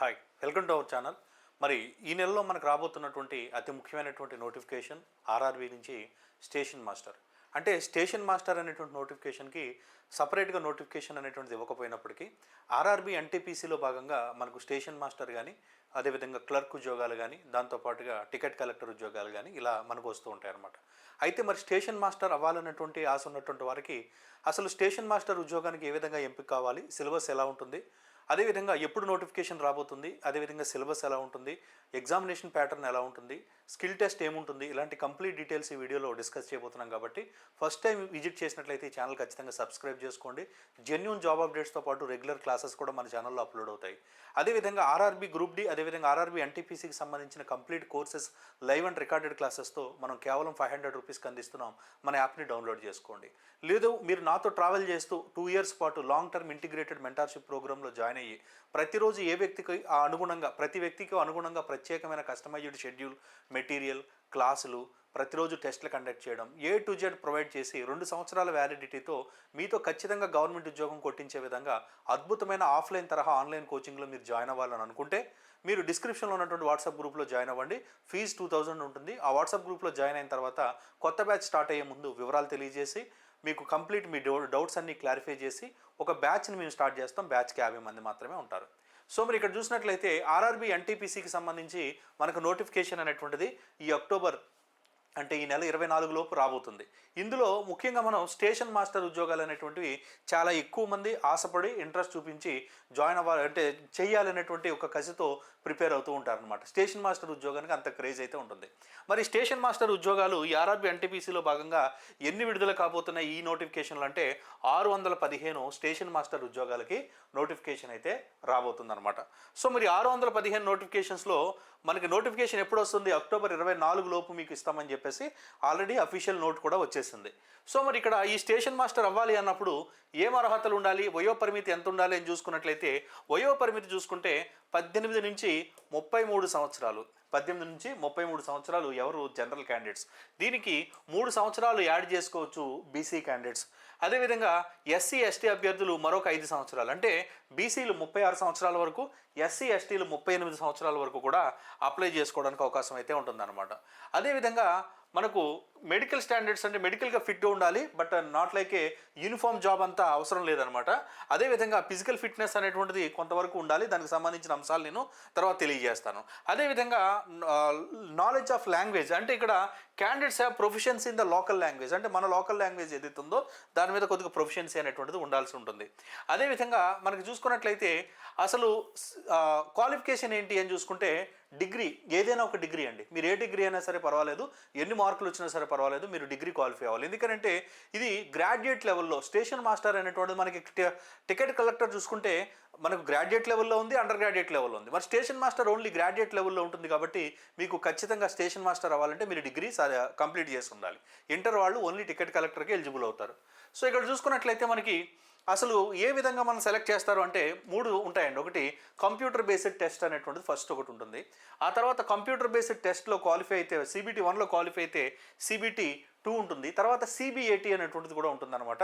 Hi welcome to our channel మరి ఈ నెలలో మనకు రాబోతున్నటువంటి అతి ముఖ్యమైనటువంటి నోటిఫికేషన్ ఆర్ఆర్బి నుంచి స్టేషన్ మాస్టర్ అంటే స్టేషన్ మాస్టర్ అనేటువంటి నోటిఫికేషన్కి సపరేట్గా నోటిఫికేషన్ అనేటువంటిది ఇవ్వకపోయినప్పటికీ ఆర్ఆర్బి ఎన్టీపీసీలో భాగంగా మనకు స్టేషన్ మాస్టర్ కానీ అదేవిధంగా క్లర్క్ ఉద్యోగాలు కానీ దాంతోపాటుగా టికెట్ కలెక్టర్ ఉద్యోగాలు కానీ ఇలా మనకు వస్తూ ఉంటాయి అన్నమాట. అయితే మరి స్టేషన్ మాస్టర్ అవ్వాలన్నటువంటి ఆశ ఉన్నటువంటి వారికి అసలు స్టేషన్ మాస్టర్ ఉద్యోగానికి ఏ విధంగా ఎంపిక కావాలి సిలబస్ ఎలా ఉంటుంది అదేవిధంగా ఎప్పుడు నోటిఫికేషన్ రాబోతుంది అదేవిధంగా సిలబస్ ఎలా ఉంటుంది ఎగ్జామినేషన్ ప్యాటర్న్ ఎలా ఉంటుంది స్కిల్ టెస్ట్ ఏముంటుంది ఇలాంటి కంప్లీట్ డీటెయిల్స్ ఈ వీడియోలో డిస్కస్ చేయబోతున్నాం కాబట్టి ఫస్ట్ టైం విజిట్ చేసినట్లయితే ఈ ఛానల్ ఖచ్చితంగా సబ్స్క్రైబ్ చేసుకోండి. జెన్యున్ జాబ్ అప్డేట్స్తో పాటు రెగ్యులర్ క్లాసెస్ కూడా మన ఛానల్లో అప్లోడ్ అవుతాయి. అదేవిధంగా ఆర్ఆర్బీ గ్రూప్ డి అదేవిధంగా ఆర్ఆర్బీ ఎన్టీపీసీకి సంబంధించిన complete courses live and recorded క్లాసెస్తో మనం కేవలం ఫైవ్ హండ్రెడ్ రూపీస్కి అందిస్తున్నాం. మన యాప్ని డౌన్లోడ్ చేసుకోండి. లేదు మీరు నాతో ట్రావెల్ చేస్తూ టూ ఇయర్స్ పాటు లాంగ్ టర్మ్ ఇంటిగ్రేటెడ్ మెంటార్షిప్ ప్రోగ్రాంలో జాయిన్ అయ్యి ప్రతిరోజు ఏ వ్యక్తికి అనుగుణంగా ప్రతి వ్యక్తికి అనుగుణంగా ప్రత్యేకమైన కస్టమైజ్డ్ షెడ్యూల్ మెటీరియల్ క్లాసులు ప్రతిరోజు టెస్ట్లు కండక్ట్ చేయడం ఏ టు జెడ్ ప్రొవైడ్ చేసి రెండు సంవత్సరాల వ్యాలిడిటీతో మీతో ఖచ్చితంగా గవర్నమెంట్ ఉద్యోగం కొట్టించే విధంగా అద్భుతమైన ఆఫ్లైన్ తరహా ఆన్లైన్ కోచింగ్లో మీరు జాయిన్ అవ్వాలని అనుకుంటే మీరు డిస్క్రిప్షన్లో ఉన్నటువంటి వాట్సాప్ గ్రూప్లో జాయిన్ అవ్వండి. ఫీజు టూ థౌజండ్ ఉంటుంది. ఆ వాట్సాప్ గ్రూప్లో జాయిన్ అయిన తర్వాత కొత్త బ్యాచ్ స్టార్ట్ అయ్యే ముందు వివరాలు తెలియజేసి మీకు కంప్లీట్ మీ డౌట్స్ అన్ని క్లారిఫై చేసి ఒక బ్యాచ్ని మేము స్టార్ట్ చేస్తాం. బ్యాచ్కి యాభై మంది మాత్రమే ఉంటారు. సో మరి ఇక్కడ చూసినట్లయితే ఆర్ఆర్బి ఎన్టీపీసీకి సంబంధించి మనకు నోటిఫికేషన్ అనేటువంటిది ఈ అక్టోబర్ అంటే ఈ నెల ఇరవై నాలుగు లోపు రాబోతుంది. ఇందులో ముఖ్యంగా మనం స్టేషన్ మాస్టర్ ఉద్యోగాలు అనేటువంటివి చాలా ఎక్కువ మంది ఆశపడి ఇంట్రెస్ట్ చూపించి జాయిన్ అవ్వాలి అంటే చేయాలనేటువంటి ఒక కసితో ప్రిపేర్ అవుతూ ఉంటారనమాట స్టేషన్ మాస్టర్ ఉద్యోగానికి అంత క్రేజ్ అయితే ఉంటుంది. మరి స్టేషన్ మాస్టర్ ఉద్యోగాలు ఈ ఎన్టీపీసీలో భాగంగా ఎన్ని విడుదల కాబోతున్నాయి ఈ నోటిఫికేషన్లు అంటే ఆరు వందల పదిహేను స్టేషన్ మాస్టర్ ఉద్యోగాలకి నోటిఫికేషన్ అయితే రాబోతుందన్నమాట. సో మరి ఆరు వందల పదిహేను నోటిఫికేషన్స్లో మనకి నోటిఫికేషన్ ఎప్పుడు వస్తుంది? అక్టోబర్ ఇరవై నాలుగు లోపు మీకు ఇస్తామని చెప్పి చెప్పేసి ఆల్రెడీ అఫీషియల్ నోట్ కూడా వచ్చేసింది. సో మరి ఇక్కడ ఈ స్టేషన్ మాస్టర్ అవ్వాలి అన్నప్పుడు ఏం అర్హతలు ఉండాలి? వయోపరిమితి ఎంత ఉండాలి అని చూసుకున్నట్లయితే వయోపరిమితి చూసుకుంటే పద్దెనిమిది నుంచి ముప్పై మూడు సంవత్సరాలు. పద్దెనిమిది నుంచి ముప్పై మూడు సంవత్సరాలు ఎవరు? జనరల్ క్యాండిడేట్స్ దీనికి మూడు సంవత్సరాలు యాడ్ చేసుకోవచ్చు బీసీ క్యాండిడేట్స్ అదేవిధంగా ఎస్సీ ఎస్టీ అభ్యర్థులు మరొక ఐదు సంవత్సరాలు. అంటే బీసీలు ముప్పై ఆరు సంవత్సరాల వరకు ఎస్సీ ఎస్టీలు ముప్పై ఎనిమిది సంవత్సరాల వరకు కూడా అప్లై చేసుకోవడానికి అవకాశం అయితే ఉంటుందన్నమాట. అదేవిధంగా మనకు మెడికల్ స్టాండర్డ్స్ అంటే మెడికల్గా ఫిట్గా ఉండాలి but not like a uniform job అంతా అవసరం లేదనమాట అదేవిధంగా ఫిజికల్ ఫిట్నెస్ అనేటువంటిది కొంతవరకు ఉండాలి దానికి సంబంధించిన అంశాలు నేను తర్వాత తెలియజేస్తాను. అదేవిధంగా నాలెడ్జ్ ఆఫ్ లాంగ్వేజ్ అంటే ఇక్కడ candidates have proficiency in the local language అంటే మన లోకల్ లాంగ్వేజ్ ఏదైతే ఉందో దాని మీద కొద్దిగా ప్రొఫిషియన్సీ అనేటువంటిది ఉండాల్సి ఉంటుంది. అదేవిధంగా మనకి చూసుకున్నట్లయితే అసలు క్వాలిఫికేషన్ ఏంటి అని చూసుకుంటే డిగ్రీ ఏదైనా ఒక డిగ్రీ అండి. మీరు ఏ డిగ్రీ అయినా సరే పర్వాలేదు ఎన్ని మార్కులు వచ్చినా సరే పర్వాలేదు మీరు డిగ్రీ క్వాలిఫై అవ్వాలి. ఎందుకంటే ఇది గ్రాడ్యుయేట్ లెవెల్లో స్టేషన్ మాస్టర్ అనేటువంటిది మనకి టికెట్ కలెక్టర్ చూసుకుంటే మనకు గ్రాడ్యుయేట్ లెవెల్లో ఉంది అండర్ గ్రాడ్యుయేట్ లెవెల్లో ఉంది. మరి స్టేషన్ మాస్టర్ ఓన్లీ గ్రాడ్యుయేట్ లెవెల్లో ఉంటుంది కాబట్టి మీకు ఖచ్చితంగా స్టేషన్ మాస్టర్ అవ్వాలంటే మీరు డిగ్రీ కంప్లీట్ చేసి ఉండాలి. ఇంటర్ వాళ్ళు ఓన్లీ టికెట్ కలెక్టర్కి ఎలిజిబుల్ అవుతారు. సో ఇక్కడ చూసుకున్నట్లయితే మనకి అసలు ఏ విధంగా మనం సెలెక్ట్ చేస్తారు అంటే మూడు ఉంటాయండి. ఒకటి కంప్యూటర్ బేస్డ్ టెస్ట్ అనేటువంటిది ఫస్ట్ ఒకటి ఉంటుంది. ఆ తర్వాత కంప్యూటర్ బేస్డ్ టెస్ట్లో క్వాలిఫై అయితే సిబిటీ వన్లో క్వాలిఫై అయితే సిబిటీ టూ ఉంటుంది. తర్వాత సిబిఏటి అనేటువంటిది కూడా ఉంటుందన్నమాట.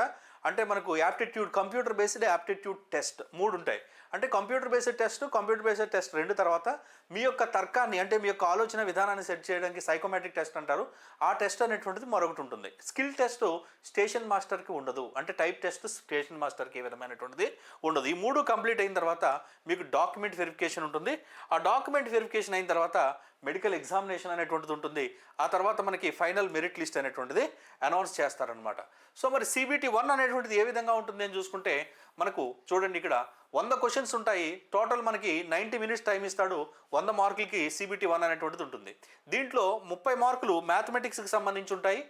అంటే మనకు aptitude computer based aptitude test మూడు ఉంటాయి. అంటే computer based test computer based test రెండు తర్వాత మీ యొక్క తర్కాన్ని అంటే మీ యొక్క ఆలోచన విధానాన్ని సెట్ చేయడానికి సైకోమెట్రిక్ టెస్ట్ అంటారు. ఆ టెస్ట్ అనేటువంటిది మరొకటి ఉంటుంది. స్కిల్ టెస్ట్ స్టేషన్ మాస్టర్కి ఉండదు. అంటే టైప్ టెస్ట్ స్టేషన్ మాస్టర్కి ఏ విధమైనటువంటిది ఉండదు. ఈ మూడు కంప్లీట్ అయిన తర్వాత మీకు డాక్యుమెంట్ వెరిఫికేషన్ ఉంటుంది. ఆ డాక్యుమెంట్ వెరిఫికేషన్ అయిన తర్వాత మెడికల్ ఎగ్జామినేషన్ అనేటువంటిది ఉంటుంది. ఆ తర్వాత మనకి ఫైనల్ మెరిట్ లిస్ట్ అనేటువంటిది అనౌన్స్ చేస్తారనమాట సో మరి సిబిటి వన్ అనేటువంటిది ఏ విధంగా ఉంటుంది అని చూసుకుంటే మనకు చూడండి ఇక్కడ వంద క్వశ్చన్స్ ఉంటాయి. టోటల్ మనకి నైంటీ మినిట్స్ టైం ఇస్తాడు. వంద మార్కులకి సిబిటీ వన్ అనేటువంటిది ఉంటుంది. దీంట్లో ముప్పై మార్కులు మ్యాథమెటిక్స్కి సంబంధించి ఉంటాయి.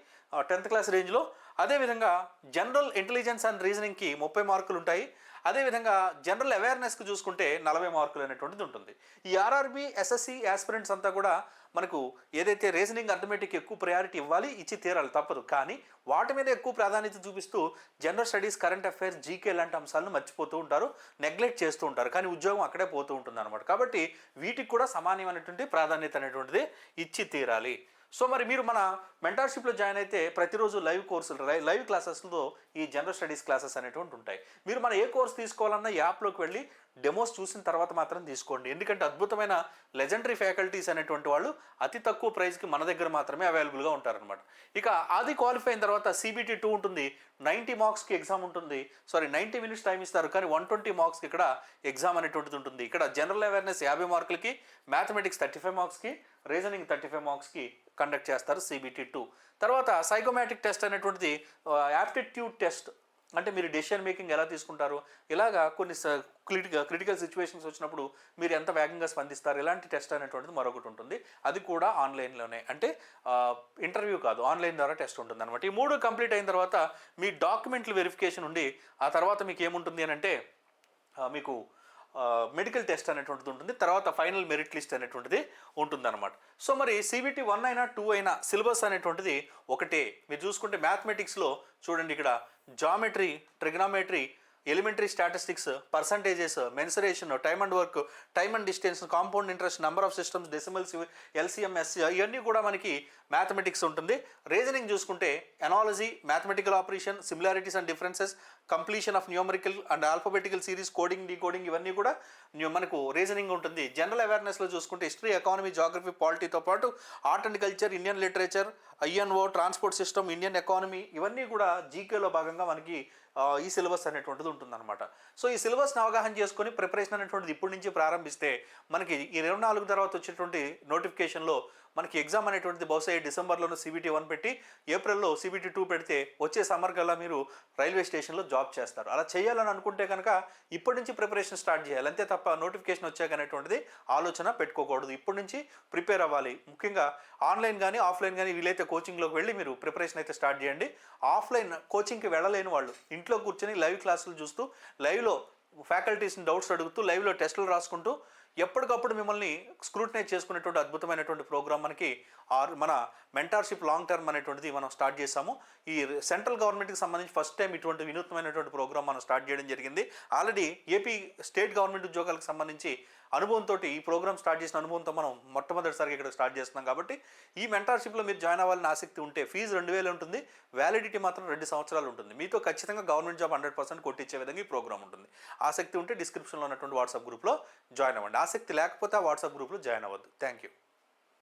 టెన్త్ క్లాస్ రేంజ్లో అదేవిధంగా జనరల్ ఇంటెలిజెన్స్ అండ్ రీజనింగ్కి ముప్పై మార్కులు ఉంటాయి. అదేవిధంగా జనరల్ అవేర్నెస్కి చూసుకుంటే నలభై మార్కులు అనేటువంటిది ఉంటుంది. ఈ ఆర్ఆర్బి ఎస్ఎస్సి యాస్పిరెంట్స్ అంతా కూడా మనకు ఏదైతే రీజనింగ్ అర్థమేటిక్ ఎక్కువ ప్రయారిటీ ఇవ్వాలి ఇచ్చి తీరాలి తప్పదు. కానీ వాటి మీద ఎక్కువ ప్రాధాన్యత చూపిస్తూ general studies current affairs GK లాంటి అంశాలను మర్చిపోతూ ఉంటారు నెగ్లెక్ట్ చేస్తూ ఉంటారు. కానీ ఉద్యోగం అక్కడే పోతూ ఉంటుంది అనమాట కాబట్టి వీటికి కూడా సమానమైనటువంటి ప్రాధాన్యత అనేటువంటిది ఇచ్చి తీరాలి. సో మరి మీరు మన మెంటర్షిప్లో జాయిన్ అయితే ప్రతిరోజు లైవ్ కోర్సులు లైవ్ క్లాసెస్లో ఈ జనరల్ స్టడీస్ క్లాసెస్ అనేటువంటి ఉంటాయి. మీరు మన ఏ కోర్స్ తీసుకోవాలన్నా యాప్లోకి వెళ్ళి డెమోస్ చూసిన తర్వాత మాత్రం తీసుకోండి. ఎందుకంటే అద్భుతమైన లెజెండరీ ఫ్యాకల్టీస్ అనేటువంటి వాళ్ళు అతి తక్కువ ప్రైస్కి మన దగ్గర మాత్రమే అవైలబుల్గా ఉంటారనమాట ఇక అది క్వాలిఫై అయిన తర్వాత సిబిటీ టూ ఉంటుంది. నైంటీ మార్క్స్కి ఎగ్జామ్ ఉంటుంది. సారీ నైంటీ మినిట్స్ టైం ఇస్తారు. కానీ వన్ ట్వంటీ మార్క్స్కి ఇక్కడ ఎగ్జామ్ అనేటువంటిది ఉంటుంది. ఇక్కడ జనరల్ అవేర్నెస్ యాభై మార్కులకి మ్యాథమెటిక్స్ థర్టీ ఫైవ్ మార్క్స్కి రీజనింగ్ థర్టీ ఫైవ్ మార్క్స్కి కండక్ట్ చేస్తారు సిబిటీ టూ. తర్వాత సైకోమాటిక్ టెస్ట్ అనేటువంటిది యాప్టిట్యూడ్ టెస్ట్ అంటే మీరు డెసిషన్ మేకింగ్ ఎలా తీసుకుంటారు? ఇలాగా కొన్ని క్రిటికల్ క్రిటికల్ సిచ్యువేషన్స్ వచ్చినప్పుడు మీరు ఎంత వేగంగా స్పందిస్తారు? ఇలాంటి టెస్ట్ అనేటువంటిది మరొకటి ఉంటుంది. అది కూడా ఆన్లైన్లోనే అంటే ఇంటర్వ్యూ కాదు ఆన్లైన్ ద్వారా టెస్ట్ ఉంటుంది అనమాట ఈ మూడు కంప్లీట్ అయిన తర్వాత మీ డాక్యుమెంట్లు వెరిఫికేషన్ ఉండి ఆ తర్వాత మీకు ఏముంటుంది అని అంటే మీకు మెడికల్ టెస్ట్ అనేటువంటిది ఉంటుంది. తర్వాత ఫైనల్ మెరిట్ లిస్ట్ అనేటువంటిది ఉంటుందన్నమాట. సో మరి సిబిటి వన్ అయినా టూ అయినా సిలబస్ అనేటువంటిది ఒకటే. మీరు చూసుకుంటే మ్యాథమెటిక్స్లో చూడండి ఇక్కడ geometry trigonometry elementary statistics percentages mensuration time and work time and distance compound interest number of systems decimals LCMs ఇవన్నీ కూడా మనకి మ్యాథమెటిక్స్ ఉంటుంది. రీజనింగ్ చూసుకుంటే analogy mathematical operation similarities and differences completion of numerical and alphabetical series coding decoding ఇవన్నీ కూడా మనకు reasoning ఉంటుంది. General అవేర్నెస్లో చూసుకుంటే హిస్టరీ ఎకానమీ జాగ్రఫీ పాలిటీతో పాటు art and culture Indian literature INO transport system Indian economy ఇవన్నీ కూడా జీకేలో భాగంగా మనకి ఈ సిలబస్ అనేటువంటిది ఉంటుందన్నమాట. సో ఈ సిలబస్ని అవగాహన చేసుకొని ప్రిపరేషన్ అనేటువంటిది ఇప్పటి నుంచి ప్రారంభిస్తే మనకి ఈ ఇరవై నాలుగు తర్వాత వచ్చేటువంటి నోటిఫికేషన్లో మనకి ఎగ్జామ్ అనేటువంటిది బహుశా ఈ డిసెంబర్లోనూ సిబిటీ వన్ పెట్టి ఏప్రిల్లో సిబిటీ టూ పెడితే వచ్చే సమ్మర్ కల్లా మీరు రైల్వే స్టేషన్లో జాబ్ చేస్తారు. అలా చేయాలని అనుకుంటే కనుక ఇప్పటి నుంచి ప్రిపరేషన్ స్టార్ట్ చేయాలి. అంతే తప్ప నోటిఫికేషన్ వచ్చాక అనేటువంటిది ఆలోచన పెట్టుకోకూడదు. ఇప్పటి నుంచి ప్రిపేర్ అవ్వాలి. ముఖ్యంగా ఆన్లైన్ కానీ ఆఫ్లైన్ కానీ వీలైతే కోచింగ్లోకి వెళ్ళి మీరు ప్రిపరేషన్ అయితే స్టార్ట్ చేయండి. ఆఫ్లైన్ కోచింగ్కి వెళ్ళలేని వాళ్ళు ఇంట్లో కూర్చొని లైవ్ క్లాసులు చూస్తూ లైవ్లో ఫ్యాకల్టీస్ని డౌట్స్ అడుగుతూ లైవ్లో టెస్టులు రాసుకుంటూ ఎప్పటికప్పుడు మిమ్మల్ని స్క్రూటనైజ్ చేసుకునేటువంటి అద్భుతమైనటువంటి ప్రోగ్రామ్ మనకి ఆర్ మన మెంటార్షిప్ లాంగ్ టర్మ్ అనేటువంటిది మనం స్టార్ట్ చేసాము ఈ సెంట్రల్ గవర్నమెంట్కి సంబంధించి ఫస్ట్ టైం ఇటువంటి వినూత్నమైనటువంటి ప్రోగ్రామ్ మనం స్టార్ట్ చేయడం జరిగింది. ఆల్రెడీ ఏపీ స్టేట్ గవర్నమెంట్ ఉద్యోగాలకు సంబంధించి అనుభవంతో ఈ ప్రోగ్రామ్ స్టార్ట్ చేసిన అనుభవంతో మనం మొట్టమొదటిసారిగా ఇక్కడ స్టార్ట్ చేస్తున్నాం కాబట్టి ఈ మెంటర్షిప్లో మీరు జాయిన్ అవ్వాలని ఆసక్తి ఉంటే ఫీజు రెండు వేలు ఉంటుంది వ్యాలిడిటీ మాత్రం రెండు సంవత్సరాలు ఉంటుంది. మీతో ఖచ్చితంగా గవర్నమెంట్ జాబ్ హండ్రెడ్ పర్సెంట్ కొట్టించే విధంగా ఈ ప్రోగ్రామ్ ఉంటుంది. ఆసక్తి ఉంటే డిస్క్రిప్షన్లో ఉన్నటువంటి వాట్సాప్ గ్రూప్లో జాయిన్ అవ్వండి. ఆసక్తి లేకపోతే ఆ వాట్సాప్ గ్రూప్లో జాయిన్ అవ్వద్దు. Thank you.